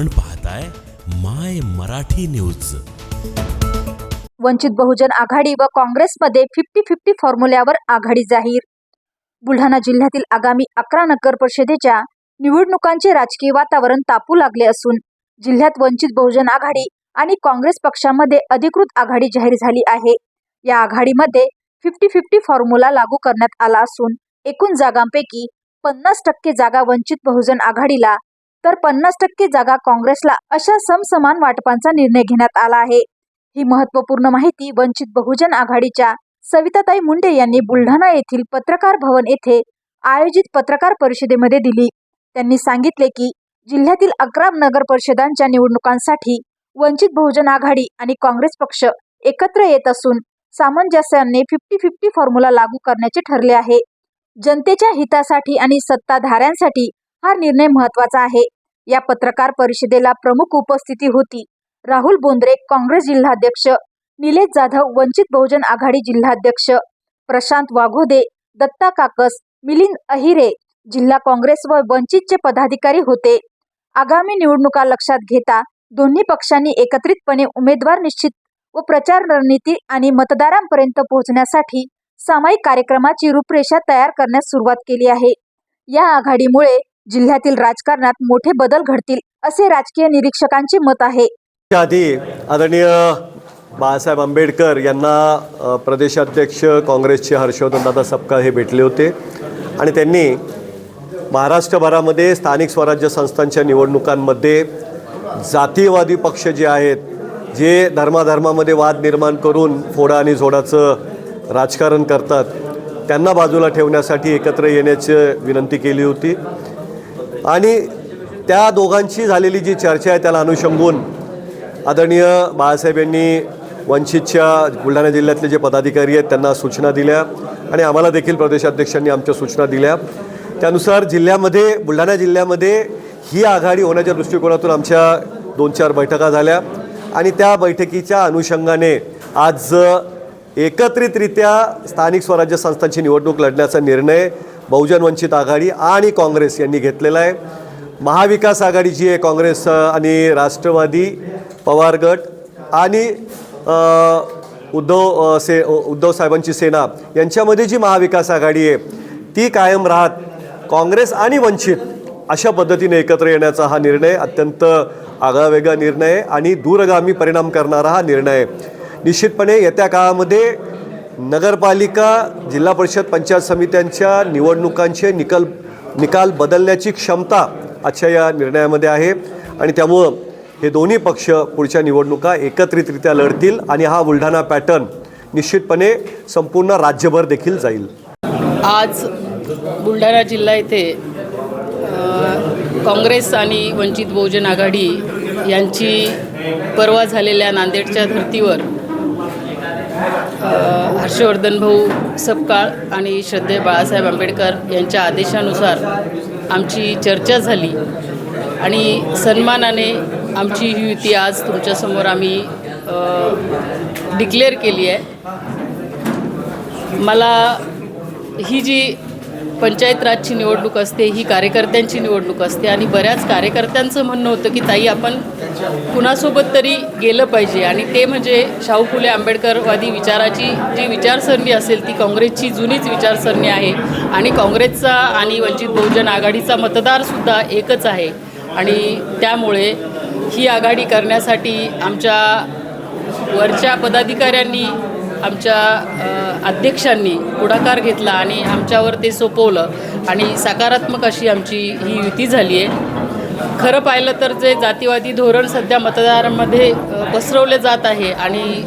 आपण पाहताय माय मराठी न्यूज. वंचित बहुजन आघाडी व काँग्रेसमध्ये फिफ्टी फिफ्टी फॉर्म्युल्यावर आघाडी जाहीर. बुलढाणा जिल्ह्यातील आगामी अकरा नगर परिषदेच्या निवडणुकांचे राजकीय वातावरण तापू लागले असून जिल्ह्यात वंचित बहुजन आघाडी आणि काँग्रेस पक्षामध्ये अधिकृत आघाडी जाहीर झाली आहे. या आघाडीमध्ये फिफ्टी फिफ्टी फॉर्म्युला लागू करण्यात आला असून एकूण जागांपैकी पन्नास टक्के जागा वंचित बहुजन आघाडीला तर पन्नास टक्के जागा काँग्रेसला अशा समसमान वाटपांचा निर्णय घेण्यात आला आहे. ही महत्त्वपूर्ण माहिती वंचित बहुजन आघाडीच्या सविताताई मुंडे यांनी बुलढाणा येथील पत्रकार भवन येथे आयोजित पत्रकार परिषदेमध्ये दिली. त्यांनी सांगितले की जिल्ह्यातील अकरा नगर परिषदांच्या निवडणुकांसाठी वंचित बहुजन आघाडी आणि काँग्रेस पक्ष एकत्र येत असून सामंजस्याने फिफ्टी फिफ्टी फॉर्म्युला लागू करण्याचे ठरले आहे. जनतेच्या हितासाठी आणि सत्ताधाऱ्यांसाठी हा निर्णय महत्त्वाचा आहे. या पत्रकार परिषदेला प्रमुख उपस्थिती होती. राहुल बोंद्रे काँग्रेस जिल्हाध्यक्ष निलेश जाधव वंचित बहुजन आघाडी जिल्हाध्यक्ष प्रशांत वाघोदे दत्ता काकस मिलिंद अहिरे जिल्हा काँग्रेस व वंचितचे पदाधिकारी होते. आगामी निवडणुका लक्षात घेता दोन्ही पक्षांनी एकत्रितपणे उमेदवार निश्चित व प्रचार रणनीती आणि मतदारांपर्यंत पोहोचण्यासाठी सामायिक कार्यक्रमाची रूपरेषा तयार करण्यास सुरुवात केली आहे. या आघाडीमुळे जिल्ह्यातील राजकारणात मोठे बदल घडतील असे राजकीय निरीक्षकांचे मत आहे. आधी आदरणीय बाळासाहेब आंबेडकर यांना प्रदेशाध्यक्ष काँग्रेसचे हर्षवर्धनदादा सपकाळ हे भेटले होते. आणि त्यांनी महाराष्ट्रभरामध्ये स्थानिक स्वराज्य संस्थांच्या निवडणुकांमध्ये जातीयवादी पक्ष जे आहेत जे धर्माधर्मामध्ये वाद निर्माण करून फोडा आणि झोडाचं राजकारण करतात त्यांना बाजूला ठेवण्यासाठी एकत्र येण्याची विनंती केली होती. आणि त्या दोघांची झालेली जी चर्चा आहे त्याला अनुषंगून आदरणीय बाळासाहेब यांनी वंचितच्या बुलढाणा जिल्ह्यातले जे पदाधिकारी आहेत त्यांना सूचना दिल्या आणि आम्हाला देखील प्रदेशाध्यक्षांनी आमच्या सूचना दिल्या. त्यानुसार जिल्ह्यामध्ये बुलढाणा जिल्ह्यामध्ये ही आघाडी होण्याच्या दृष्टिकोनातून आमच्या दोन चार बैठका झाल्या आणि त्या बैठकीच्या अनुषंगाने आज एकत्रितरित्या स्थानिक स्वराज्य संस्थांची निवडणूक लढण्याचा निर्णय बहुजन वंचित आघाडी आणि काँग्रेस यांनी घेतलेला आहे. महाविकास आघाडी जी आहे काँग्रेस आणि राष्ट्रवादी पवार गट आणि उद्धव से उद्धव साहेबांची सेना. यांच्यामध्ये जी महाविकास आघाडी आहे ती कायम राहत. काँग्रेस आणि वंचित अशा पद्धतीने एकत्र येण्याचा हा निर्णय अत्यंत आगळावेगळा निर्णय आणि दूरगामी परिणाम करणारा हा निर्णय आहे. निश्चितपणे येत्या काळामध्ये नगरपालिका जिल्हा परिषद पंचायत समित्यांच्या निवडणुकांचे निकल निकाल बदलण्याची क्षमता आजच्या या निर्णयामध्ये आहे. आणि त्यामुळं हे दोन्ही पक्ष पुढच्या निवडणुका एकत्रितरित्या लढतील आणि हा बुलढाणा पॅटर्न निश्चितपणे संपूर्ण राज्यभर देखील जाईल. आज बुलढाणा जिल्हा येथे काँग्रेस आणि वंचित बहुजन आघाडी यांची परवा झालेल्या नांदेडच्या धर्तीवर हर्षवर्धन भाऊ सपकाळ आणि श्रद्धे बाळासाहेब आंबेडकर यांच्या आदेशानुसार आमची चर्चा झाली आणि सन्मानाने आमची ही युती आज तुमच्यासमोर आम्ही डिक्लेअर केली आहे. मला ही जी पंचायत राजची निवडणूक असते ही कार्यकर्त्यांची निवडणूक असते आणि बऱ्याच कार्यकर्त्यांचं म्हणणं होतं की ताई आपण कुणासोबत तरी गेलं पाहिजे आणि ते म्हणजे शाहू फुले आंबेडकरवादी विचाराची जी विचारसरणी असेल ती काँग्रेसची जुनीच विचारसरणी आहे आणि काँग्रेसचा आणि वंचित बहुजन आघाडीचा मतदारसुद्धा एकच आहे आणि त्यामुळे ही आघाडी करण्यासाठी आमच्या वरच्या पदाधिकाऱ्यांनी आमच्या अध्यक्षांनी पुढाकार घेतला आणि आमच्यावर ते सोपवलं. आणि सकारात्मक अशी आमची ही युती झाली आहे. खरं पाहिलं तर जे जातीवादी धोरण सध्या मतदारांमध्ये पसरवले जात आहे आणि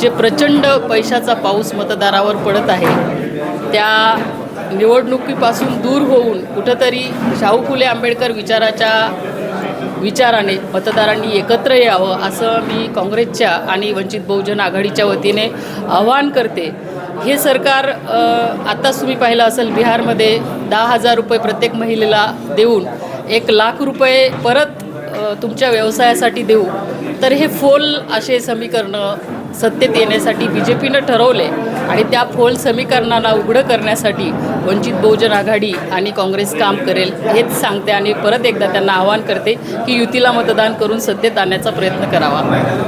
जे प्रचंड पैशाचा पाऊस मतदारावर पडत आहे त्या निवडणुकीपासून दूर होऊन कुठंतरी शाहू फुले आंबेडकर विचाराच्या विचाराने मतदारांनी एकत्र यावं असं मी काँग्रेसच्या आणि वंचित बहुजन आघाडीच्या वतीने आवाहन करते. हे सरकार आत्ताच तुम्ही पाहिलं असेल बिहारमध्ये दहा हजार रुपये प्रत्येक महिलेला देऊन एक लाख रुपये परत तुमच्या व्यवसायासाठी देऊ. तर हे फोल असे समीकरणं सत्तेत येण्यासाठी बी जे पीनं ठरवले. आणि त्या फोल समीकरणाला उघडं करण्यासाठी वंचित बहुजन आघाडी आणि काँग्रेस काम करेल हेच सांगते आणि परत एकदा त्यांना आवाहन करते की युतीला मतदान करून सत्तेत आणण्याचा प्रयत्न करावा.